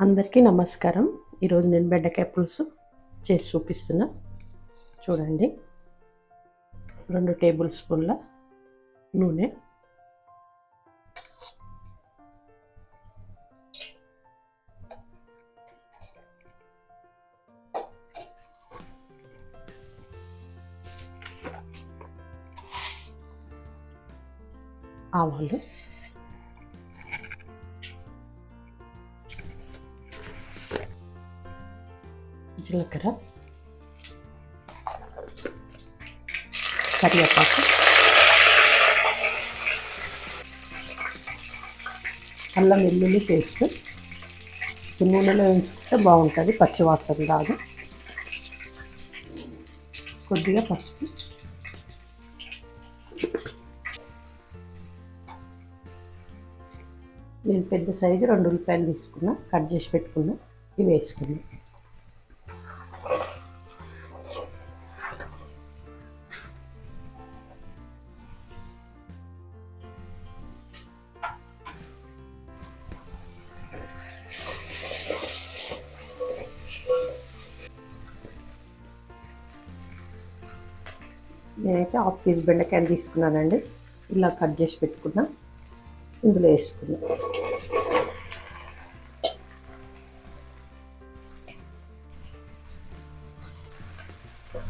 అందరికీ నమస్కారం. ఈరోజు నేను బెండకాయ పులుసు చేసి చూపిస్తున్నా. చూడండి. రెండు టేబుల్ స్పూన్ల నూనె. ఆవాలు. జీలకర్ర కరివేపాకు. అల్లం వెల్లుల్లి పేస్ట్. నూనెలో వేసుకుంటే బాగుంటుంది పచ్చివాసన రాదు. కొద్దిగా పసుపు. నేను పెద్ద సైజు రెండు ఉల్లిపాయలు తీసుకున్నా కట్ చేసి పెట్టుకున్నా ఇవి వేసుకున్నాను నేనైతే హాఫ్ కేజీ బెండకాయలు తీసుకున్నానండి. ఇలా కట్ చేసి పెట్టుకున్నా. ఇందులో వేసుకున్నా.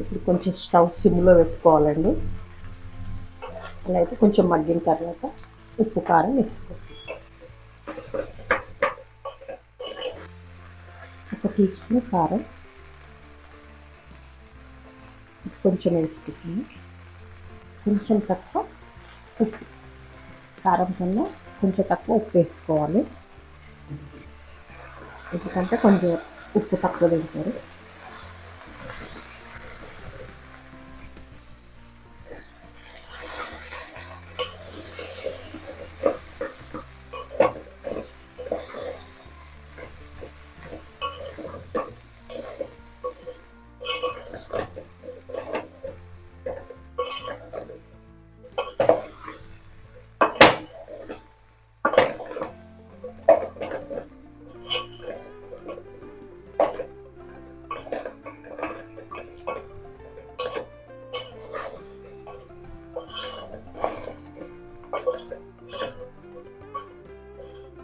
ఇప్పుడు కొంచెం స్టవ్ సిమ్లో పెట్టుకోవాలండి. అలా అయితే కొంచెం మగ్గిన తర్వాత ఉప్పు కారం వేసుకోవాలి. ఒక టీ స్పూన్ కారం. కొంచెం వేసుకుంటున్నాను కొంచెం తక్కువ ఉప్పు. కారం కన్నా కొంచెం తక్కువ ఉప్పు వేసుకోవాలి. ఎందుకంటే కొంచెం ఉప్పు తక్కువ తింటారు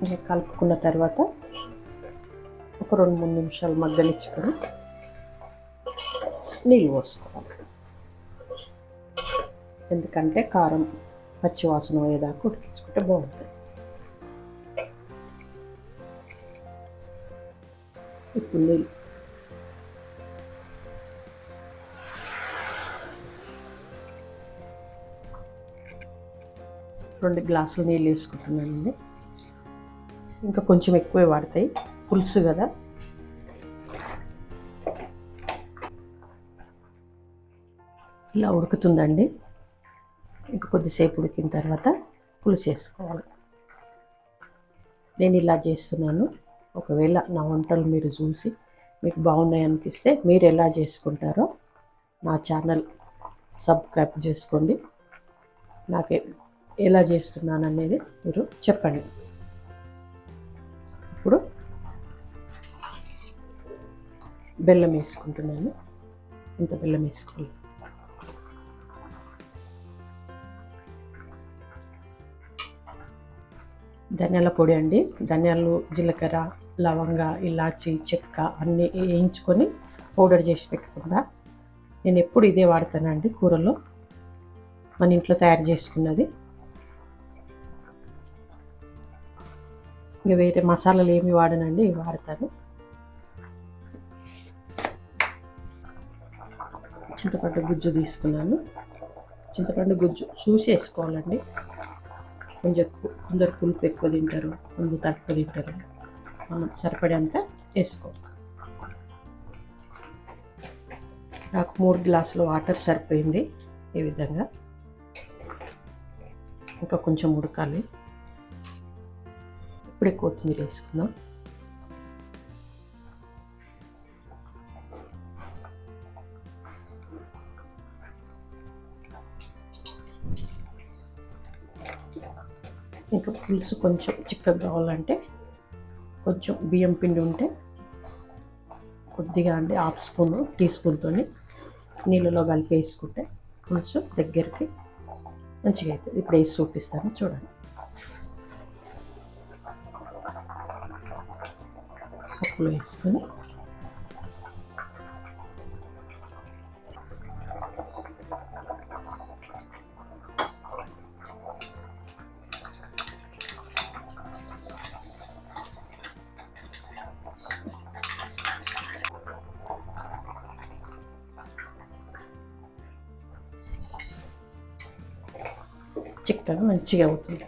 ఇలా కలుపుకున్న తర్వాత ఒక రెండు మూడు నిమిషాలు మగ్గనిచ్చుకొని నీళ్ళు పోసుకోవాలి. ఎందుకంటే కారం పచ్చివాసన పోయేదాకా ఉడికించుకుంటే బాగుంటుంది. ఇప్పుడు నీళ్ళు. రెండు గ్లాసులు నీళ్ళు వేసుకుంటున్నానండి. ఇంకా కొంచెం ఎక్కువే వాడతాయి. పులుసు కదా. ఇలా ఉడుకుతుందండి. ఇంకా కొద్దిసేపు ఉడికిన తర్వాత పులుసు వేసుకోవాలి నేను ఇలా చేస్తున్నాను. ఒకవేళ నా వంటలు మీరు చూసి మీకు బాగున్నాయి అనిపిస్తే మీరు ఎలా చేసుకుంటారో నా ఛానల్ సబ్స్క్రైబ్ చేసుకోండి. నాకు ఎలా చేస్తున్నాను అనేది మీరు చెప్పండి. ఇప్పుడు బెల్లం వేసుకుంటున్నాను. ఇంత బెల్లం వేసుకోవాలి. ధనియాల పొడి అండి. ధనియాలు జీలకర్ర లవంగ ఇలాచి చెక్క అన్నీ వేయించుకొని పౌడర్ చేసి పెట్టుకుంటా. నేను ఎప్పుడు ఇదే వాడతానండి కూరలో. మన ఇంట్లో తయారు చేసుకున్నది. ఇంకా వేరే మసాలాలు ఏమి వాడనండి ఇవి వాడతాను. చింతపండు గుజ్జు తీసుకున్నాను. చింతపండు గుజ్జు చూసి వేసుకోవాలండి కొంచెం కొందరు పులుపు ఎక్కువ తింటారు కొందరు తక్కువ తింటారు. మనం సరిపడేంత వేసుకోవాలి. నాకు మూడు గ్లాసులు వాటర్ సరిపోయింది ఈ విధంగా. ఇంకా కొంచెం ఉడకాలి. ఇప్పుడే కొత్తిమీర వేసుకుందాం. ఇంకా పులుసు కొంచెం చిక్కగా కావాలంటే కొంచెం బియ్యం పిండి ఉంటే కొద్దిగా అండి హాఫ్ స్పూన్ టీ స్పూన్తో నీళ్ళలో కలిపి వేసుకుంటే పులుసు దగ్గరికి మంచిగా అవుతుంది ఇప్పుడు వేసి చూపిస్తాను చూడండి. కప్పులో వేసుకొని చిక్కగా మంచిగా అవుతుంది.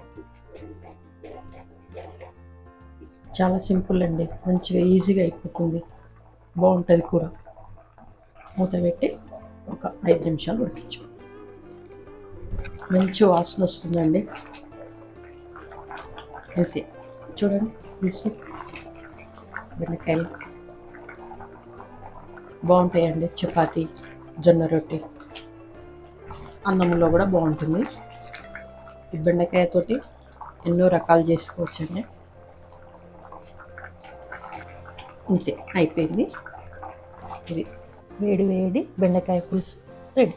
చాలా సింపుల్ అండి. మంచిగా ఈజీగా అయిపోతుంది. బాగుంటుంది కూర. మూత పెట్టి ఒక ఐదు నిమిషాలు ఉడికించు మంచి వాసన వస్తుందండి. అయితే చూడండి పులుసు బెండకాయలు. బాగుంటాయండి. చపాతి జొన్న రొట్టె. అన్నంలో కూడా బాగుంటుంది. ఈ బెండకాయతోటి ఎన్నో రకాలు చేసుకోవచ్చండి. అంతే అయిపోయింది. ఇది వేడి వేడి బెండకాయ పులుసు రెడీ.